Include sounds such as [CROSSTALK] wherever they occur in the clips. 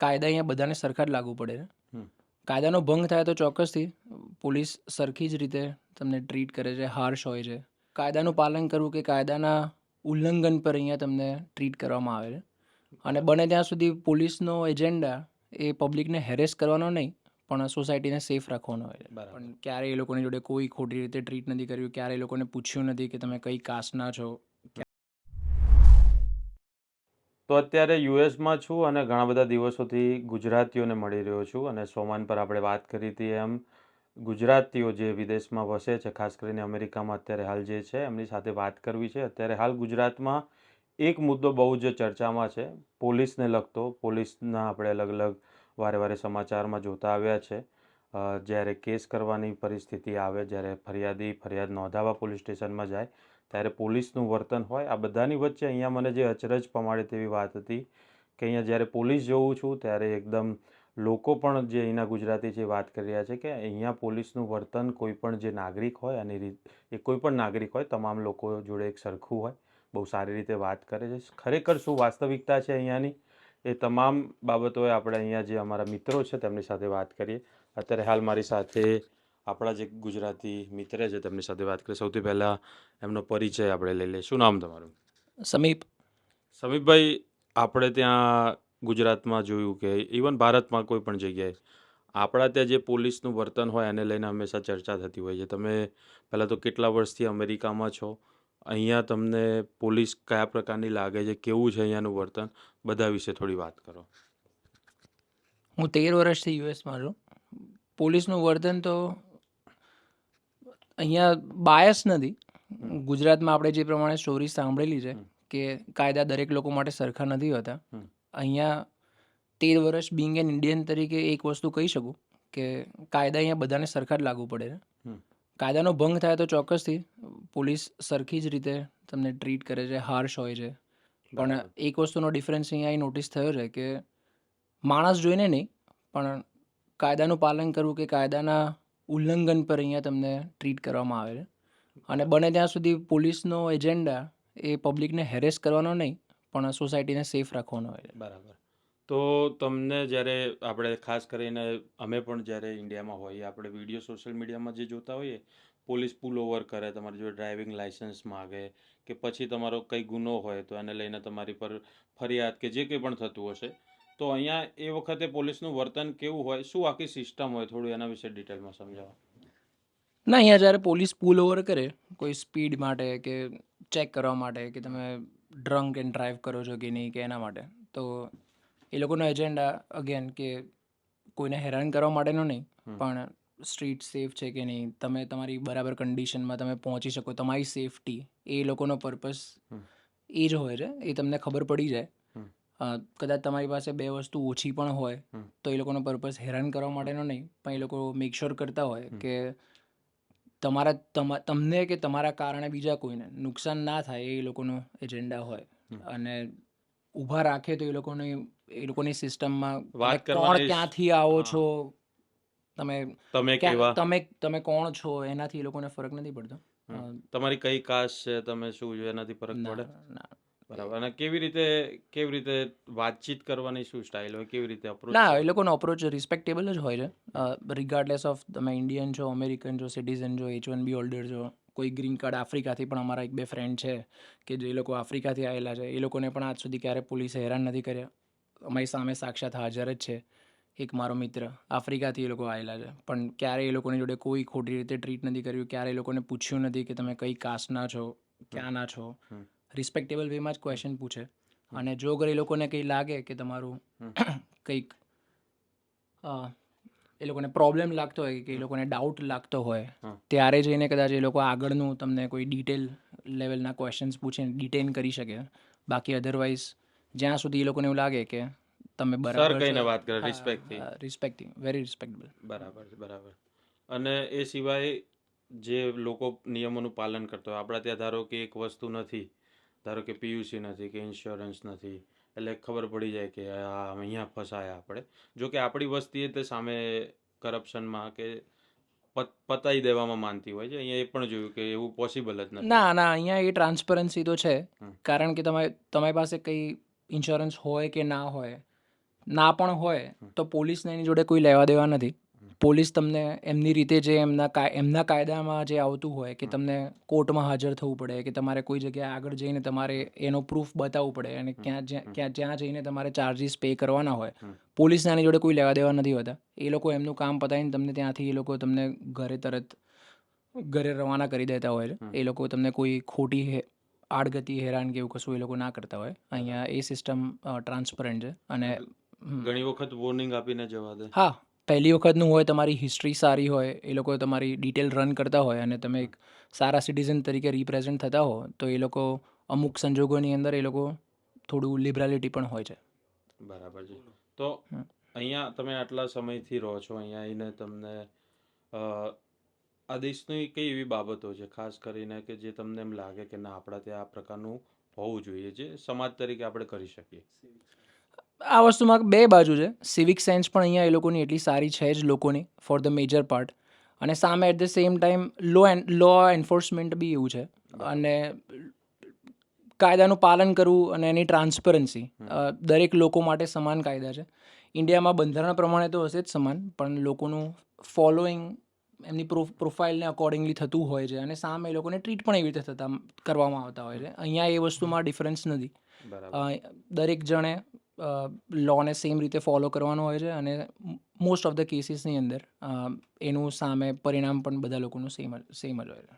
કાયદા અહીંયા બધાને સરખા જ લાગુ પડે છે. કાયદાનો ભંગ થાય તો ચોક્કસથી પોલીસ સરખી જ રીતે તમને ટ્રીટ કરે છે હાર્શ હોય છે. કાયદાનું પાલન કરવું કે કાયદાના ઉલ્લંઘન પર અહીંયા તમને ટ્રીટ કરવામાં આવે છે. અને બને ત્યાં સુધી પોલીસનો એજન્ડા એ પબ્લિકને હેરેસ કરવાનો નહીં પણ સોસાયટીને સેફ રાખવાનો હોય છે. બરાબર. પણ ક્યારેય એ લોકોની જોડે કોઈ ખોટી રીતે ટ્રીટ નથી કર્યું ક્યારે એ લોકોને પૂછ્યું નથી કે તમે કઈ કાસ્ટના છો તો અત્યારે યુએસમાં છું અને ઘણા બધા દિવસોથી ગુજરાતીઓને મળી રહ્યો છું અને સોમાન પર આપણે વાત કરી હતી એમ ગુજરાતીઓ જે વિદેશમાં વસે છે, ખાસ કરીને અમેરિકામાં અત્યારે હાલ જે છે, એમની સાથે વાત કરવી છે. અત્યારે હાલ ગુજરાતમાં એક મુદ્દો બહુ જ ચર્ચામાં છે. પોલીસને લગતો, પોલીસના આપણે અલગ અલગ વારે વારે સમાચારમાં જોતા આવ્યા છે. જ્યારે કેસ કરવાની પરિસ્થિતિ આવે, જ્યારે ફરિયાદી ફરિયાદ નોંધાવા પોલીસ સ્ટેશનમાં જાય, ત્યારે પોલીસનું વર્તન હોય. આ બધાની વચ્ચે અહીંયા મને જે અચરજ પમાડે તેવી વાત હતી કે અહીંયા જ્યારે પોલીસ જોઉં છું, ત્યારે એકદમ લોકો પણ જે અહીંના ગુજરાતી છે વાત કરી રહ્યા છે કે અહીંયા પોલીસનું વર્તન કોઈ પણ જે નાગરિક હોય, અને એ કોઈ પણ નાગરિક હોય, તમામ લોકો જોડે એક સરખું હોય, બહુ સારી રીતે વાત કરે છે. ખરેખર શું વાસ્તવિકતા છે અહીંયાની? એ તમામ બાબતોએ આપણે અહીંયા જે અમારા મિત્રો છે, તેમની સાથે વાત કરીએ. અત્યારે હાલ મારી સાથે આપણા જે ગુજરાતી મિત્ર છે તેમની સાથે વાત કરીએ. સૌથી પહેલાં એમનો પરિચય આપણે લઈ લઈએ. શું નામ તમારું? સમીપ. સમીપભાઈ આપણે ત્યાં ગુજરાતમાં જોયું કે ઇવન ભારતમાં કોઈ પણ જગ્યાએ આપણા ત્યાં જે પોલીસનું વર્તન હોય એને લઈને હંમેશા ચર્ચા થતી હોય છે. તમે પહેલાં તો કેટલા વર્ષથી અમેરિકામાં છો? અહીંયા તમને પોલીસ કયા પ્રકારની લાગે છે? કેવું છે અહીંયાનું વર્તન? બધા વિશે થોડી વાત કરો. હું તેર વર્ષથી યુએસમાં છું પોલીસનું વર્તન તો અહીંયા બાયસ નથી. ગુજરાતમાં આપણે જે પ્રમાણે સ્ટોરી સાંભળેલી છે કે કાયદા દરેક લોકો માટે સરખા નથી હોતા. અહીંયા તેર વર્ષ બિંગ એન ઇન્ડિયન તરીકે એક વસ્તુ કહી શકું કે કાયદા અહીંયા બધાને સરખા જ લાગુ પડે છે. કાયદાનો ભંગ થાય તો ચોક્કસથી પોલીસ સરખી જ રીતે તમને ટ્રીટ કરે છે હાર્શ હોય છે. પણ એક વસ્તુનો ડિફરન્સ અહીંયા અહીં નોટિસ થયો છે કે માણસ જોઈને નહીં પણ કાયદાનું પાલન કરવું કે કાયદાના ઉલ્લંઘન પર અહીંયા તમને ટ્રીટ કરવામાં આવે છે અને બને ત્યાં સુધી પોલીસનો એજન્ડા એ પબ્લિકને હેરેસ કરવાનો નહીં, પણ સોસાયટીને સેફ રાખવાનો હોય. બરાબર. તો તમને જ્યારે આપણે ખાસ કરીને અમે પણ જ્યારે ઇન્ડિયામાં હોઈએ, આપણે વીડિયો સોશિયલ મીડિયામાં જે જોતા હોઈએ, પોલીસ પુલ ઓવર કરે, તમારી જોડે ડ્રાઇવિંગ લાઇસન્સ માગે, કે પછી તમારો કંઈ ગુનો હોય તો એને લઈને તમારી પર ફરિયાદ કે જે કંઈ પણ થતું હશે તો અહીંયા એ વખતે પોલીસનું વર્તન કેવું હોય? શું આખી સિસ્ટમ હોય થોડું એના વિશે ડિટેલમાં સમજાવો. ના અહીંયા જ્યારે પોલીસ પુલ ઓવર કરે કોઈ સ્પીડ માટે કે ચેક કરવા માટે કે તમે ડ્રંક એન્ડ ડ્રાઈવ કરો છો કે નહીં કે એના માટે તો એ લોકોનો એજન્ડા અગેન કે કોઈને હેરાન કરવા માટેનો નહીં પણ સ્ટ્રીટ સેફ છે કે નહીં તમે તમારી બરાબર કન્ડિશનમાં તમે પહોંચી શકો તમારી સેફટી એ લોકોનો પર્પસ એ જ હોય છે એ તમને ખબર પડી જાય. કદાચ તમારી પાસે બે વસ્તુ ઓછી પણ હોય તો એ લોકોનો પર્પઝ હેરાન કરવા માટેનો નહીં પણ એ લોકો મેક શ્યોર કરતા હોય કે તમારા તમને કે તમારા કારણે બીજા કોઈને નુકસાન ના થાય એ લોકોનો એજન્ડા હોય. અને ઊભા રાખે તો એ લોકોની એ લોકોની સિસ્ટમમાં વાત કોણ ક્યાંથી આવો છો? તમે તમે કેવા? તમે તમે કોણ છો? એનાથી એ લોકોને ફરક નથી પડતો. તમારી કઈ કાસ્ટ છે? તમે શું છો? એનાથી ફરક પડે? ના. બરાબર. અને કેવી રીતે કેવી રીતે વાતચીત કરવાની શું સ્ટાઇલ હોય? કેવી રીતે અપ્રોચ ના એ લોકોનો અપ્રોચ રિસ્પેક્ટેબલ જ હોય છે. રિગાર્ડલેસ ઓફ તમે ઇન્ડિયન છો અમેરિકન છો સિટીઝન છો એચ વન બી હોલ્ડર છો કોઈ ગ્રીન કાર્ડ આફ્રિકાથી પણ અમારા એક બે ફ્રેન્ડ છે કે જે લોકો આફ્રિકાથી આવેલા છે એ લોકોને પણ આજ સુધી ક્યારે પોલીસે હેરાન નથી કર્યા. અમારી સામે સાક્ષાત હાજર જ છે એક મારો મિત્ર. આફ્રિકાથી એ લોકો આવેલા છે. પણ ક્યારે એ લોકોની જોડે કોઈ ખોટી રીતે ટ્રીટ નથી કર્યું ક્યારે એ લોકોને પૂછ્યું નથી કે તમે કઈ કાસ્ટના છો ક્યાંના છો. રિસ્પેક્ટેબલ વેમાં જ ક્વેશ્ચન પૂછે. અને જો અગર એ લોકોને કંઈ લાગે કે તમારું [COUGHS] કંઈક એ લોકોને પ્રોબ્લેમ લાગતો હોય કે એ લોકોને ડાઉટ લાગતો હોય ત્યારે જઈને કદાચ એ લોકો આગળનું તમને કોઈ ડિટેલ લેવલના ક્વેશ્ચન્સ પૂછીને ડિટેન કરી શકે. બાકી અધરવાઇઝ જ્યાં સુધી એ લોકોને એવું લાગે કે તમે બરાબર કહીને વાત કરે રિસ્પેક્ટ રિસ્પેક્ટિંગ વેરી રિસ્પેક્ટેબલ બરાબર બરાબર. અને એ સિવાય જે લોકો નિયમોનું પાલન કરતા હોય આપણા ત્યાં ધારો કે એક વસ્તુ નથી ધારો કે પીયુસી નથી કે ઇન્સ્યોરન્સ નથી એટલે ખબર પડી જાય કે આ અહીંયા ફસાયા આપણે. જો કે આપણી વસ્તી તે સામે કરપ્શનમાં કે પત પતાઈ દેવામાં માનતી હોય છે. અહીંયા એ પણ જોયું કે એવું પોસિબલ જ નથી. ના ના અહીંયા એ ટ્રાન્સપરન્સી તો છે. કારણ કે તમારે તમારી પાસે કંઈ ઇન્સ્યોરન્સ હોય કે ના હોય ના પણ હોય તો પોલીસને એની જોડે કોઈ લેવા દેવા નથી. પોલીસ તમને એમની રીતે જે એમના એમના કાયદામાં જે આવતું હોય કે તમને કોર્ટમાં હાજર થવું પડે કે તમારે કોઈ જગ્યાએ આગળ જઈને તમારે એનો પ્રૂફ બતાવવું પડે અને ક્યાં જ્યાં ક્યાં જ્યાં જઈને તમારે ચાર્જીસ પે કરવાના હોય. હમ. પોલીસને આની જોડે કોઈ લેવા દેવા નથી હોતા. એ લોકો એમનું કામ પતાવીને તમને ત્યાંથી એ લોકો તમને ઘરે તરત ઘરે રવાના કરી દેતા હોય છે. એ લોકો તમને કોઈ ખોટી હે આડગતિ હેરાન કે એવું કશું એ લોકો ના કરતા હોય. અહીંયા એ સિસ્ટમ ટ્રાન્સપરન્ટ છે. અને ઘણી વખત વોર્નિંગ આપીને જવા દે. હા. પહેલી વખતનું હોય તમારી હિસ્ટ્રી સારી હોય એ લોકો તમારી ડિટેલ રન કરતા હોય અને તમે એક સારા સિટીઝન તરીકે રિપ્રેઝેન્ટ થતા હો તો એ લોકો અમુક સંજોગોની અંદર એ લોકો થોડું લિબરાલિટી પણ હોય છે. બરાબર છે. તો. અહીંયા તમે આટલા સમયથી રહો છો અહીંયા આવીને તમને આ દેશની કઈ એવી બાબતો છે ખાસ કરીને કે જે તમને એમ લાગે કે ના આપણા ત્યાં આ પ્રકારનું હોવું જોઈએ જે સમાજ તરીકે આપણે કરી શકીએ? આ વસ્તુમાં બે બાજુ છે. સિવિક સેન્સ પણ અહીંયા એ લોકોની એટલી સારી છે જ લોકોની ફોર ધ મેજર પાર્ટ અને સામે at the same time law and law enforcement બી એવું છે. અને કાયદાનું પાલન કરવું અને એની ટ્રાન્સપરન્સી દરેક લોકો માટે સમાન કાયદા છે. ઇન્ડિયામાં બંધારણ પ્રમાણે તો હશે જ સમાન પણ લોકોનું ફોલોઈંગ એમની પ્રોફ પ્રોફાઇલને અકોર્ડિંગલી થતું હોય છે. અને સામે એ લોકોને ટ્રીટ પણ એવી રીતે થતા કરવામાં આવતા હોય છે. અહીંયા એ વસ્તુમાં ડિફરન્સ નથી. દરેક જણે લોને સેમ રીતે ફોલો કરવાનો હોય છે અને મોસ્ટ ઓફ ધ કેસીસની અંદર એનું સામે પરિણામ પણ બધા લોકોનું સેમ સેમ જ હોય છે.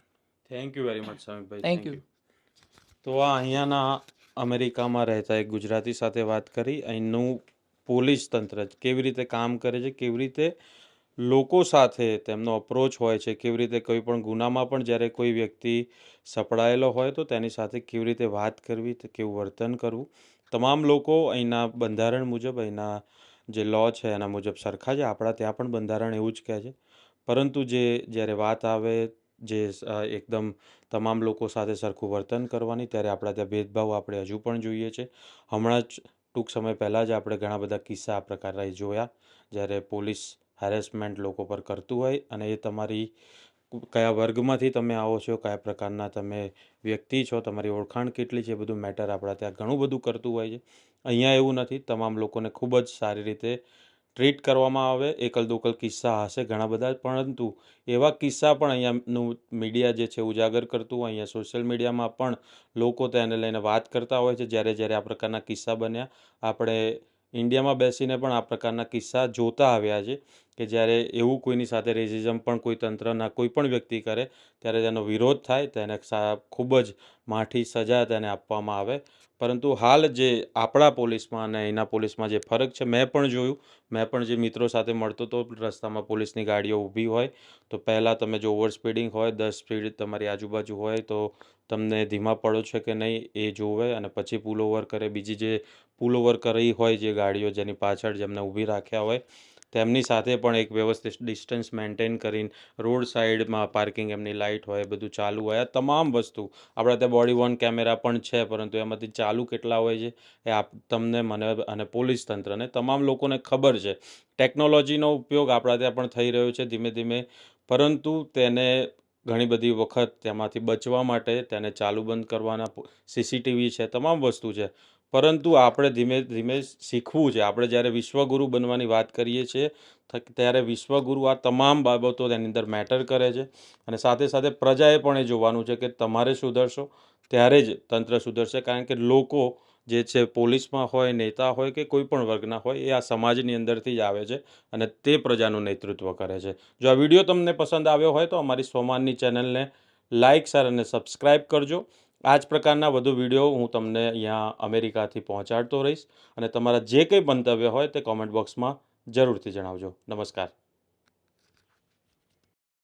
થેન્ક યુ વેરી મચ સમીપભાઈ થેન્ક યુ તો આ અહીંયાના અમેરિકામાં રહેતા એક ગુજરાતી સાથે વાત કરી. અહીંનું પોલીસ તંત્ર કેવી રીતે કામ કરે છે કેવી રીતે લોકો સાથે તેમનો અપ્રોચ હોય છે કેવી રીતે કોઈ પણ ગુનામાં પણ જ્યારે કોઈ વ્યક્તિ સપડાયેલો હોય તો તેની સાથે કેવી રીતે વાત કરવી તે કેવું વર્તન કરવું. તમામ લોકો અહીંના બંધારણ મુજબ, અહીંના જે લો છે, એના મુજબ સરખા છે. આપણા ત્યાં પણ બંધારણ એવું જ કહે છે. પરંતુ જે, જ્યારે વાત આવે, જે એકદમ તમામ લોકો સાથે સરખું વર્તન કરવાની, ત્યારે આપણા ત્યાં ભેદભાવ આપણે હજુ પણ જોઈએ છે. હમણાં જ, ટૂંક સમય પહેલાં જ આપણે ઘણા બધા કિસ્સા આ પ્રકારના જોયા, જ્યારે પોલીસ હેરેસમેન્ટ લોકો પર કરતું હોય અને એ તમારી કયા વર્ગમાંથી તમે આવો છો, કયા પ્રકારના તમે વ્યક્તિ છો, તમારી ઓળખાણ કેટલી છે બધું મેટર આપણા ત્યાં ઘણું બધું કરતું હોય છે. અહીંયા એવું નથી, તમામ લોકોને ખૂબ જ સારી રીતે ટ્રીટ કરવામાં આવે એકલ દોકલ કિસ્સા હશે ઘણા બધા, પરંતુ એવા કિસ્સા પણ અહીંયાનું મીડિયા જે છે, ઉજાગર કરતું હોય, અહીંયા સોશિયલ મીડિયામાં પણ લોકો તેને લઈને વાત કરતા હોય છે. જ્યારે જ્યારે આ પ્રકારના કિસ્સા બન્યા, આપણે ઇન્ડિયામાં બેસીને પણ આ પ્રકારના કિસ્સા જોતા આવ્યા છે. કે જ્યારે એવું કોઈની સાથે રેસિઝમ પણ કોઈ તંત્રના કોઈ પણ વ્યક્તિ કરે, ત્યારે તેનો વિરોધ થાય, તેને ખૂબ જ માઠી સજા તેને આપવામાં આવે. પરંતુ હાલ જે આપણા પોલીસમાં અને અહીંના પોલીસમાં જે ફરક છે, મેં પણ જોયું. મેં પણ જે મિત્રો સાથે મળતો હતો રસ્તામાં પોલીસની ગાડીઓ ઊભી હોય, તો પહેલાં તમે જો ઓવર સ્પીડિંગ હોય, દસ સ્પીડ તમારી આજુબાજુ હોય, તો તમને ધીમા પડો છે કે નહીં એ જોવે. અને પછી પુલ ઓવર કરે. બીજી જે પુલ ઓવર કરી હોય જે ગાડીઓ જેની પાછળ જેમને ઊભી રાખ્યા હોય તેમની સાથે પણ એક વ્યવસ્થિત ડિસ્ટન્સ મેન્ટેન કરીને રોડ સાઈડમાં પાર્કિંગ એમની લાઇટ હોય બધું ચાલુ હોય. આ તમામ વસ્તુ, આપણા ત્યાં બોડી વોર્ન કેમેરા પણ છે, પરંતુ એમાંથી ચાલુ કેટલા હોય છે, એ આપ, તમને મને અને પોલીસ તંત્રને તમામ લોકોને ખબર છે. ટેકનોલોજીનો ઉપયોગ આપણા ત્યાં પણ થઈ રહ્યો છે ધીમે ધીમે, પરંતુ તેને ઘણી બધી વખત તેમાંથી બચવા માટે તેને ચાલુ બંધ કરવાના સીસીટીવી છે, તમામ વસ્તુ છે. પરંતુ આપણે ધીમે ધીમે શીખવું છે. આપણે જ્યારે વિશ્વગુરુ બનવાની વાત કરીએ છીએ ત્યારે વિશ્વગુરુ આ તમામ બાબતો તેની અંદર મેટર કરે છે. અને સાથે સાથે પ્રજાએ પણ એ જોવાનું છે કે તમારે સુધરશો, ત્યારે જ તંત્ર સુધરશે. કારણ કે લોકો જે છે, પોલીસમાં હોય, નેતા હોય કે કોઈ પણ વર્ગના હોય, એ આ સમાજની અંદરથી જ આવે છે અને તે પ્રજાનું નેતૃત્વ કરે છે. જો આ વીડિયો તમને પસંદ આવ્યો હોય તો અમારી સોમાનની ચેનલને લાઇક શેર અને સબસ્ક્રાઇબ કરજો. આ જ પ્રકારના વધુ વીડિયો હું તમને અહીંયા અમેરિકાથી પહોંચાડતો રહીશ અને તમારા જે કંઈ મંતવ્ય હોય તે કોમેન્ટ બોક્સમાં જરૂરથી જણાવજો. નમસ્કાર.